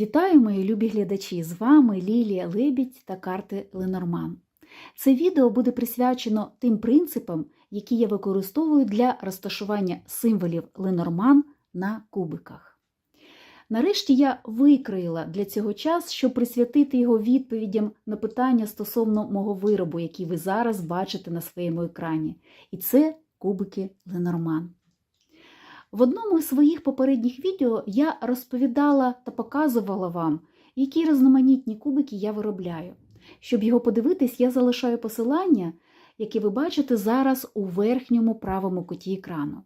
Вітаю, мої любі глядачі! З вами Лілія Лебідь та карти Ленорман. Це відео буде присвячено тим принципам, які я використовую для розташування символів Ленорман на кубиках. Нарешті я викроїла для цього час, щоб присвятити його відповідям на питання стосовно мого виробу, який ви зараз бачите на своєму екрані. І це кубики Ленорман. В одному із своїх попередніх відео я розповідала та показувала вам, які різноманітні кубики я виробляю. Щоб його подивитись, я залишаю посилання, яке ви бачите зараз у верхньому правому куті екрану.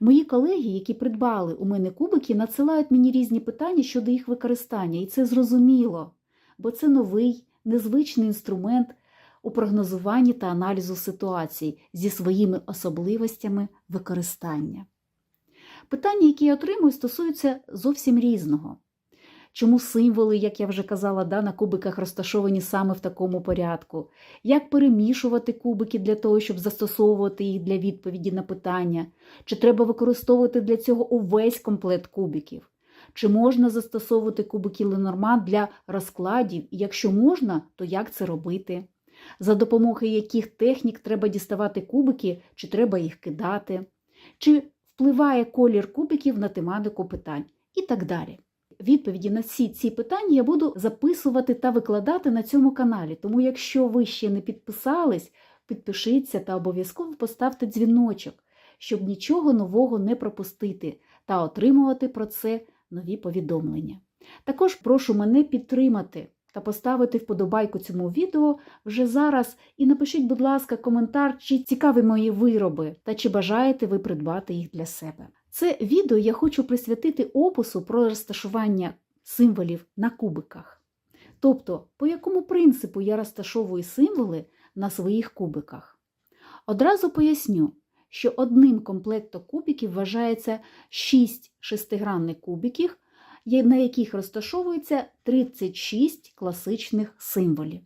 Мої колеги, які придбали у мене кубики, надсилають мені різні питання щодо їх використання, і це зрозуміло, бо це новий, незвичний інструмент у прогнозуванні та аналізу ситуацій зі своїми особливостями використання. Питання, які я отримую, стосуються зовсім різного. Чому символи, як я вже казала, да, на кубиках розташовані саме в такому порядку? Як перемішувати кубики для того, щоб застосовувати їх для відповіді на питання? Чи треба використовувати для цього увесь комплект кубиків? Чи можна застосовувати кубики Ленорман для розкладів? І якщо можна, то як це робити? За допомогою яких технік треба діставати кубики, чи треба їх кидати? Чи впливає колір кубиків на тематику питань і так далі. Відповіді на всі ці питання я буду записувати та викладати на цьому каналі. Тому, якщо ви ще не підписались, підпишіться та обов'язково поставте дзвіночок, щоб нічого нового не пропустити та отримувати про це нові повідомлення. Також прошу мене підтримати та поставити вподобайку цьому відео вже зараз і напишіть, будь ласка, коментар, чи цікаві мої вироби та чи бажаєте ви придбати їх для себе. Це відео я хочу присвятити опису про розташування символів на кубиках. Тобто, по якому принципу я розташовую символи на своїх кубиках. Одразу поясню, що одним комплектом кубиків вважається 6 шестигранних кубиків, на яких розташовується 36 класичних символів.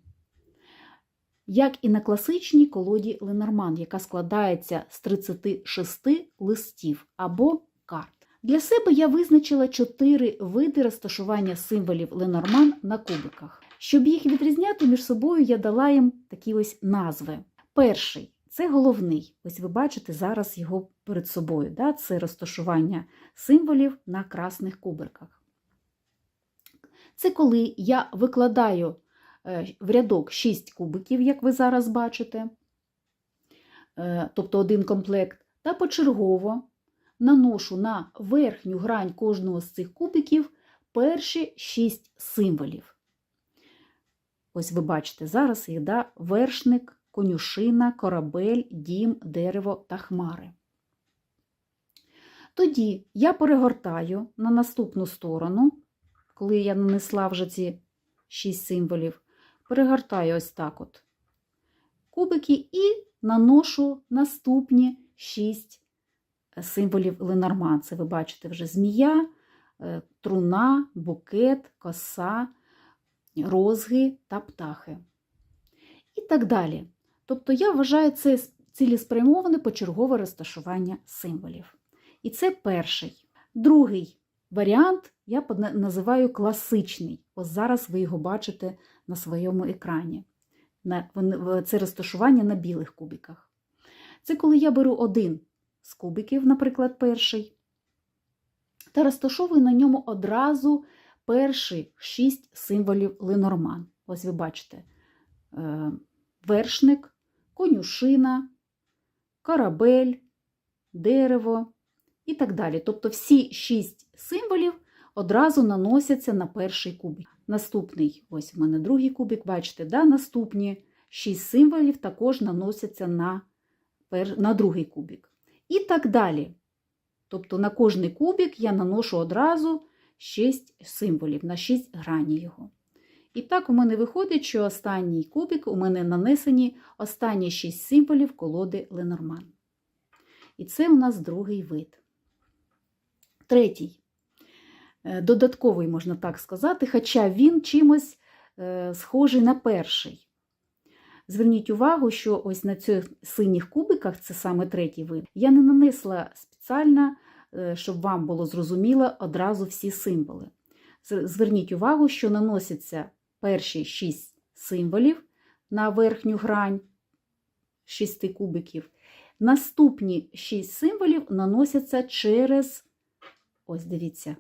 Як і на класичній колоді Ленорман, яка складається з 36 листів або карт. Для себе я визначила 4 види розташування символів Ленорман на кубиках. Щоб їх відрізняти між собою, я дала їм такі ось назви. Перший це головний. Ось ви бачите зараз його перед собою. Да? Це розташування символів на красних кубиках. Це коли я викладаю в рядок 6 кубиків, як ви зараз бачите, тобто один комплект, та почергово наношу на верхню грань кожного з цих кубиків перші 6 символів. Ось ви бачите, зараз їх да, вершник, конюшина, корабель, дім, дерево та хмари. Тоді я перегортаю на наступну сторону, коли я нанесла вже ці 6 символів, перегортаю ось так от кубики і наношу наступні 6 символів Ленорман. Це ви бачите вже змія, труна, букет, коса, розги та птахи. І так далі. Тобто я вважаю це цілеспрямоване почергове розташування символів. І це перший. Другий варіант я називаю класичний. Ось зараз ви його бачите на своєму екрані. Це розташування на білих кубиках. Це коли я беру один з кубиків, наприклад, перший, та розташовую на ньому одразу перші шість символів Ленорман. Ось ви бачите: вершник, конюшина, корабель, дерево і так далі. Тобто всі шість символів одразу наносяться на перший кубик. Наступний, ось у мене другий кубик, бачите, да? наступні шість символів також наносяться на, на другий кубик. І так далі. Тобто на кожний кубик я наношу одразу 6 символів, на 6 грані його. І так у мене виходить, що останній кубик у мене нанесені останні 6 символів колоди Ленорман. І це у нас другий вид. Третій. Додатковий, можна так сказати, хоча він чимось схожий на перший. Зверніть увагу, що ось на цих синіх кубиках, це саме третій вид, я не нанесла спеціально, щоб вам було зрозуміло одразу всі символи. Зверніть увагу, що наносяться перші 6 символів на верхню грань 6 кубиків. Наступні 6 символів наносяться через, ось дивіться,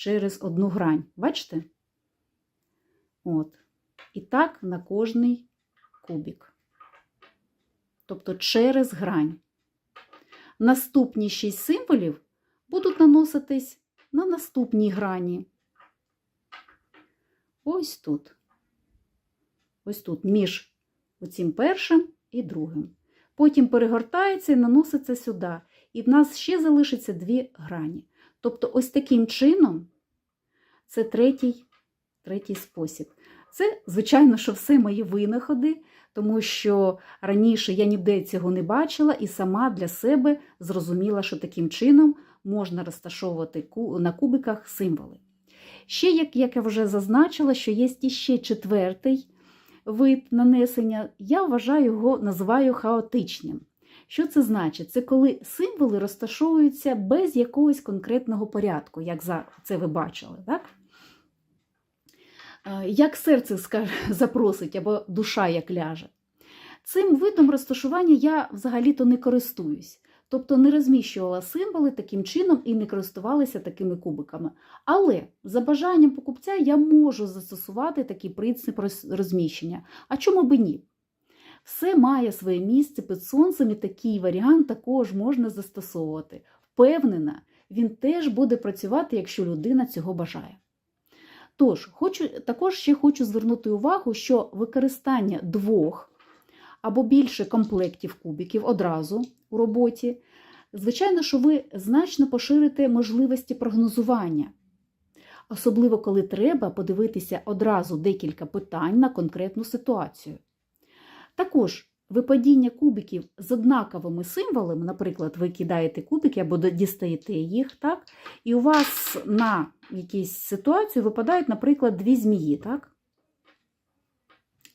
через одну грань. Бачите? От. І так на кожний кубик. Тобто через грань. Наступні 6 символів будуть наноситись на наступній грані. Ось тут. Ось тут, між оцим першим і другим. Потім перегортається і наноситься сюди. І в нас ще залишиться дві грані. Тобто, ось таким чином це третій, третій спосіб. Це, звичайно, що все мої винаходи, тому що раніше я ніде цього не бачила і сама для себе зрозуміла, що таким чином можна розташовувати на кубиках символи. Ще, як, як я вже зазначила, що є іще четвертий вид нанесення, я вважаю його, називаю хаотичним. Що це значить? Це коли символи розташовуються без якогось конкретного порядку, як за це ви бачили. Так? Е, Як серце запросить або душа як ляже. Цим видом розташування я взагалі-то не користуюсь. Тобто не розміщувала символи таким чином і не користувалася такими кубиками. Але за бажанням покупця я можу застосувати такий принцип розміщення. А чому би ні? Все має своє місце під сонцем, і такий варіант також можна застосовувати. Впевнена, він теж буде працювати, якщо людина цього бажає. Тож, хочу, також ще хочу звернути увагу, що використання двох або більше комплектів кубиків одразу у роботі, звичайно, що ви значно поширите можливості прогнозування. Особливо, коли треба подивитися одразу декілька питань на конкретну ситуацію. Також випадіння кубиків з однаковими символами, наприклад, ви кидаєте кубики або дістаєте їх, так? і у вас на якійсь ситуації випадають, наприклад, дві змії, так?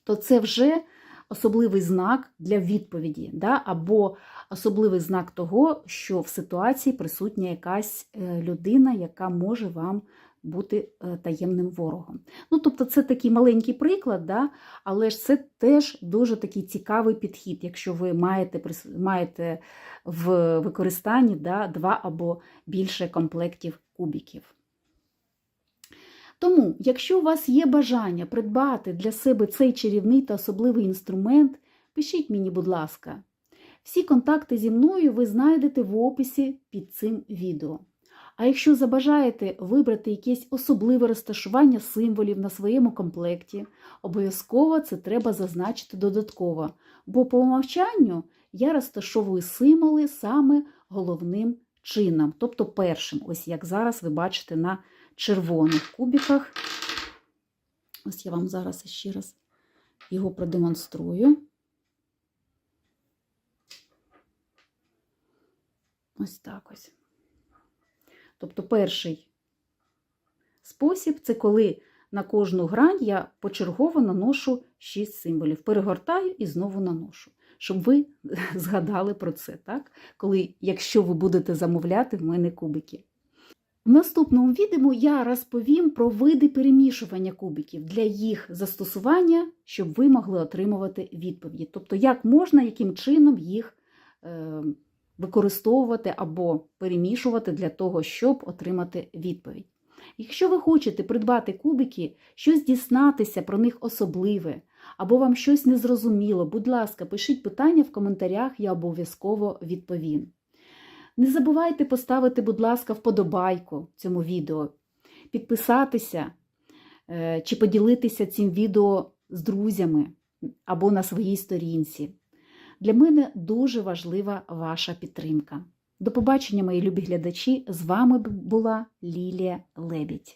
то це вже особливий знак для відповіді, да? або особливий знак того, що в ситуації присутня якась е, людина, яка може вам бути е, таємним ворогом. Ну, тобто, це такий маленький приклад, да? але ж це теж дуже такий цікавий підхід, якщо ви маєте, маєте в використанні да, два або більше комплектів кубиків. Тому, якщо у вас є бажання придбати для себе цей чарівний та особливий інструмент, пишіть мені, будь ласка. Всі контакти зі мною ви знайдете в описі під цим відео. А якщо забажаєте вибрати якесь особливе розташування символів на своєму комплекті, обов'язково це треба зазначити додатково, бо по умовчанню я розташовую символи саме головним чином, тобто першим, ось як зараз ви бачите на червоних кубиках. Ось я вам зараз ще раз його продемонструю. Ось так ось. Тобто перший спосіб це коли на кожну грань я почергово наношу 6 символів. Перегортаю і знову наношу. Щоб ви згадали про це, так? Коли, якщо ви будете замовляти в мене кубики. В наступному відео я розповім про види перемішування кубиків для їх застосування, щоб ви могли отримувати відповіді. Тобто, як можна, яким чином їх е, використовувати або перемішувати для того, щоб отримати відповідь. Якщо ви хочете придбати кубики, щось дізнатися про них особливе, або вам щось незрозуміло, будь ласка, пишіть питання в коментарях, я обов'язково відповім. Не забувайте поставити, будь ласка, вподобайку цьому відео, підписатися е, чи поділитися цим відео з друзями або на своїй сторінці. Для мене дуже важлива ваша підтримка. До побачення, мої любі глядачі! З вами була Лілія Лебідь.